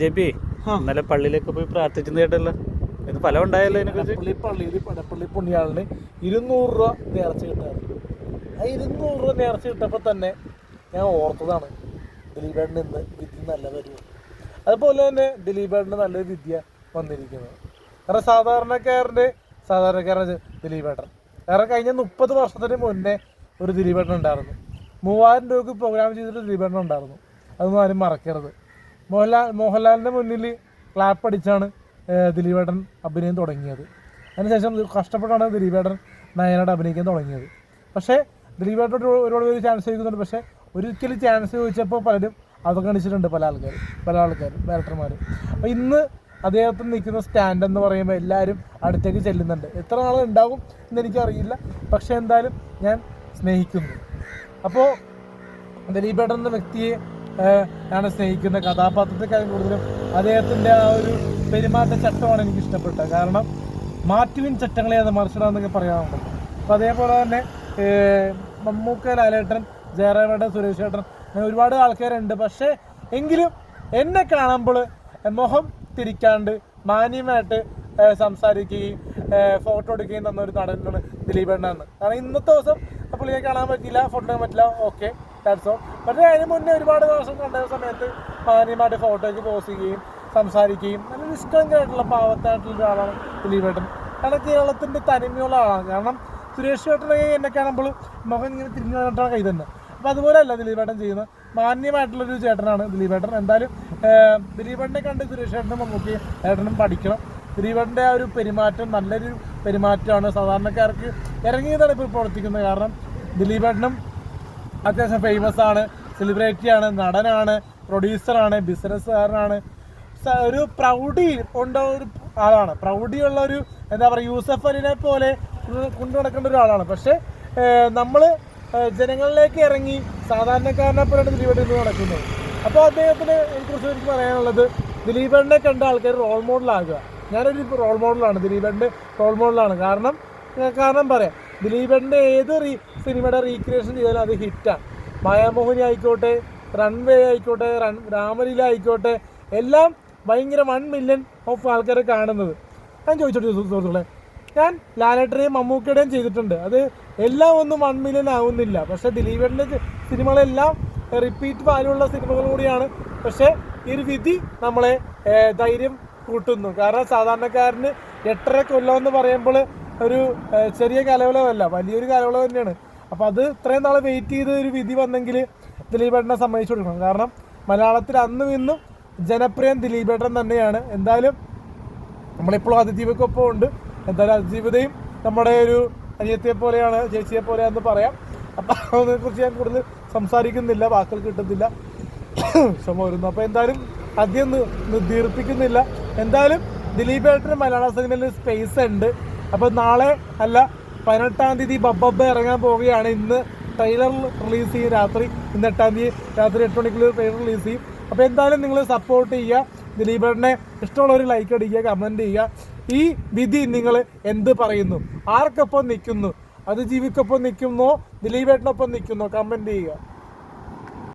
J P. ഇന്നലെ പള്ളിയിലേക്ക് പോയി പ്രാർത്ഥിച്ചെന്ന് കേട്ടല്ലോ. ഇത് ഫലം ഉണ്ടായല്ലോ അതിനെക്കുറിച്ച് പള്ളിയിൽ പടപ്പള്ളി പുണ്യാളിന് ഇരുന്നൂറ് രൂപ നേർച്ച കിട്ടാറുണ്ട് ആ ഇരുന്നൂറ് രൂപ നേർച്ച കിട്ടപ്പോൾ തന്നെ ഞാൻ ഓർത്തതാണ് ദിലീപേട്ടന് ഇന്ന് വിദ്യ നല്ല വരുമോ അതുപോലെ തന്നെ ദിലീപേടിന് നല്ലൊരു വിദ്യ വന്നിരിക്കുന്നത്. കാരണം സാധാരണക്കാരന്റെ സാധാരണക്കാരൻ ദിലീപേട്ടൻ. കാരണം കഴിഞ്ഞ മുപ്പത് വർഷത്തിന് മുന്നേ ഒരു ദിലീപേട്ടൻ ഉണ്ടായിരുന്നു. മൂവായിരം രൂപക്ക് പ്രോഗ്രാം ചെയ്തിട്ട് ദിലീപേട്ടൻ ഉണ്ടായിരുന്നു. അതൊന്നും ആരും മറക്കരുത്. മോഹൻലാൽ മോഹൻലാലിന്റെ മുന്നിൽ ക്ലാപ്പ് അടിച്ചാണ് അഭിനയം തുടങ്ങിയത്. അതിനുശേഷം കഷ്ടപ്പെട്ടാണ് ദിലീപേട്ടൻ നയനോട് അഭിനയിക്കാൻ തുടങ്ങിയത്. പക്ഷേ ദിലീപേട്ടൻ ഒരു- ഒരുപാട് പേര് ചാൻസ് ചോദിക്കുന്നുണ്ട്. പക്ഷേ ഒരിക്കലും ചാൻസ് ചോദിച്ചപ്പോൾ പലരും അവഗണിച്ചിട്ടുണ്ട് പല ആൾക്കാർ പല ആൾക്കാരും ഡയറക്ടർമാർ അപ്പോൾ ഇന്ന് അദ്ദേഹത്തിന് നിൽക്കുന്ന സ്റ്റാൻഡ് എന്ന് പറയുമ്പോൾ എല്ലാവരും അടുത്തേക്ക് ചെല്ലുന്നുണ്ട്. എത്ര നാൾ ഉണ്ടാകും എന്ന് എനിക്കറിയില്ല. പക്ഷേ എന്തായാലും ഞാൻ സ്നേഹിക്കുന്നു. അപ്പോൾ ദിലീപേട്ടൻ എന്ന വ്യക്തിയെ ആണ് സ്നേഹിക്കുന്ന കഥാപാത്രത്തെക്കാളും കൂടുതലും അദ്ദേഹത്തിന്റെ ആ ഒരു പെരുമാറ്റ ചട്ടമാണ് എനിക്ക് ഇഷ്ടപ്പെട്ടത്. കാരണം മാറ്റുവിൻ ചട്ടങ്ങളെ അത് മറിച്ചിടാന്നൊക്കെ പറയാറുണ്ട്. അപ്പോൾ അതേപോലെ തന്നെ മമ്മൂക്ക ലാലേട്ടൻ ജയറാമേട്ടൻ സുരേഷ് ഏട്ടൻ അങ്ങനെ ഒരുപാട് ആൾക്കാരുണ്ട്. പക്ഷേ എങ്കിലും എന്നെ കാണുമ്പോൾ മുഖം തിരിക്കാണ്ട് മാന്യമായിട്ട് സംസാരിക്കുകയും ഫോട്ടോ എടുക്കുകയും തന്ന ഒരു നടനാണ് ദിലീപ് ദിലീപേട്ടനാണ് കാരണം ഇന്നത്തെ ദിവസം പുള്ളിയെ കാണാൻ പറ്റില്ല ഫോട്ടോ എടുക്കാൻ പറ്റില്ല ഓക്കെ. ഓൾ പക്ഷേ അതിന് മുന്നേ ഒരുപാട് ദിവസം കണ്ട സമയത്ത് മാന്യമായിട്ട് ഫോട്ടോയ്ക്ക് പോസ് ചെയ്യുകയും സംസാരിക്കുകയും നല്ല നിഷ്കളങ്കമായിട്ടുള്ള പാവത്തായിട്ടുള്ള ഒരാളാണ് ദിലീപേട്ടൻ. കാരണം കേരളത്തിന്റെ തനിമയുള്ള ആളാണ്. കാരണം സുരേഷ് ചേട്ടനെ എന്നെ കാണുമ്പോൾ മുഖം ഇങ്ങനെ തിരിഞ്ഞു കണ്ടിട്ടാണ് കൈ തന്നെ. അപ്പോൾ അതുപോലെയല്ല ദിലീപേട്ടൻ ചെയ്യുന്നത്. മാന്യമായിട്ടുള്ളൊരു ചേട്ടനാണ് ദിലീപേട്ടൻ. എന്തായാലും ദിലീപേട്ടനെ കണ്ട് സുരേഷ് ഏട്ടനും നമുക്ക് ഏട്ടനും പഠിക്കണം. ദിലീപേട്ടന്റെ ആ ഒരു പെരുമാറ്റം നല്ലൊരു പെരുമാറ്റമാണ്. സാധാരണക്കാർക്ക് ഇറങ്ങിയതാണ് ഇപ്പോൾ പ്രവർത്തിക്കുന്നത്. കാരണം ദിലീപേട്ടനും അത്യാവശ്യം ഫേമസ് ആണ് സെലിബ്രിറ്റി ആണ് നടനാണ് പ്രൊഡ്യൂസറാണ് ബിസിനസ്സുകാരനാണ് ഒരു പ്രൗഢി ഉണ്ട ഒരു ആളാണ്. പ്രൗഢിയുള്ള ഒരു എന്താ പറയുക യൂസഫ് അലിനെ പോലെ കൊണ്ടു- കൊണ്ടു നടക്കേണ്ട ഒരാളാണ് പക്ഷേ നമ്മൾ ജനങ്ങളിലേക്ക് ഇറങ്ങി സാധാരണക്കാരനെ പോലെയാണ് ദിലീപേട്ടൻ ഇന്ന് നടക്കുന്നത് അപ്പോൾ അദ്ദേഹത്തിന് കുറിച്ച് എനിക്ക് പറയാനുള്ളത് ദിലീപേട്ടനെ കണ്ട ആൾക്കാർ റോൾ മോഡലാകുക ഞാനൊരു റോൾ മോഡലാണ് ദിലീപേട്ടന്റെ റോൾ മോഡലാണ് കാരണം കാരണം പറയാം ദിലീപേട്ടന്റെ ഏത് റീ സിനിമയുടെ റീക്രിയേഷൻ ചെയ്താലും അത് ഹിറ്റാണ് മായാമോഹിനി ആയിക്കോട്ടെ റൺവേ ആയിക്കോട്ടെ റൺ രാമലീല ആയിക്കോട്ടെ എല്ലാം ഭയങ്കര വൺ മില്യൺ ഓഫ് ആൾക്കാരെ കാണുന്നത്. ഞാൻ ചോദിച്ചോട്ടെ സുഹൃത്തുക്കളെ ഞാൻ ലാലേട്ടനെയും മമ്മൂക്കയുടെയും ചെയ്തിട്ടുണ്ട്. അത് എല്ലാം ഒന്നും വൺ മില്യൺ ആവുന്നില്ല. പക്ഷേ ദിലീപേട്ടന്റെ സിനിമകളെല്ലാം റിപ്പീറ്റ് വാല്യുള്ള സിനിമകൾ കൂടിയാണ്. പക്ഷേ ഈ ഒരു വിധി നമ്മളെ ധൈര്യം കൂട്ടുന്നു. കാരണം സാധാരണക്കാരന് എട്ടര കൊല്ലം എന്ന് പറയുമ്പോൾ ഒരു ചെറിയ കലവളവല്ല വലിയൊരു കലവളവ് തന്നെയാണ്. അപ്പോൾ അത് ഇത്രയും നാളെ വെയിറ്റ് ചെയ്ത ഒരു വിധി വന്നെങ്കിൽ ദിലീപേട്ടനെ സമ്മതിച്ചു കൊടുക്കണം. കാരണം മലയാളത്തിൽ അന്നും ഇന്നും ജനപ്രിയം ദിലീപേട്ടൻ തന്നെയാണ്. എന്തായാലും നമ്മളിപ്പോഴും അതിജീവക്കൊപ്പം ഉണ്ട്. എന്തായാലും അതിജീവിതയും നമ്മുടെ ഒരു അനിയത്തിയെ പോലെയാണ് ചേച്ചിയെ പോലെയാണെന്ന് പറയാം. അപ്പം അതിനെക്കുറിച്ച് ഞാൻ കൂടുതൽ സംസാരിക്കുന്നില്ല വാക്കുകൾ കിട്ടുന്നില്ല. ക്ഷമ വരുന്നു. അപ്പോൾ എന്തായാലും അധികം നി- നി- ദീർഘിപ്പിക്കുന്നില്ല എന്തായാലും ദിലീപേട്ടന് മലയാള സിനിമയിൽ സ്പേസ് ഉണ്ട്. അപ്പോൾ നാളെ അല്ല പതിനെട്ടാം തീയതി ബബ്ബബ്ബ ഇറങ്ങാൻ പോവുകയാണ്. ഇന്ന് ട്രെയിലർ റിലീസ് ചെയ്യും രാത്രി. ഇന്ന് എട്ടാം തീയതി രാത്രി എട്ട് മണിക്കുള്ളിൽ ട്രെയിലർ റിലീസ് ചെയ്യും. അപ്പോൾ എന്തായാലും നിങ്ങൾ സപ്പോർട്ട് ചെയ്യുക. ദിലീപേട്ടനെ ഇഷ്ടമുള്ളവർ ലൈക്ക് അടിക്കുക കമന്റ് ചെയ്യുക. ഈ വിധി നിങ്ങൾ എന്ത് പറയുന്നു? ആർക്കൊപ്പം നിൽക്കുന്നു? അത് ജീവിക്കൊപ്പം നിൽക്കുന്നോ? ദിലീപേട്ടനൊപ്പം നിൽക്കുന്നോ? കമന്റ് ചെയ്യുക.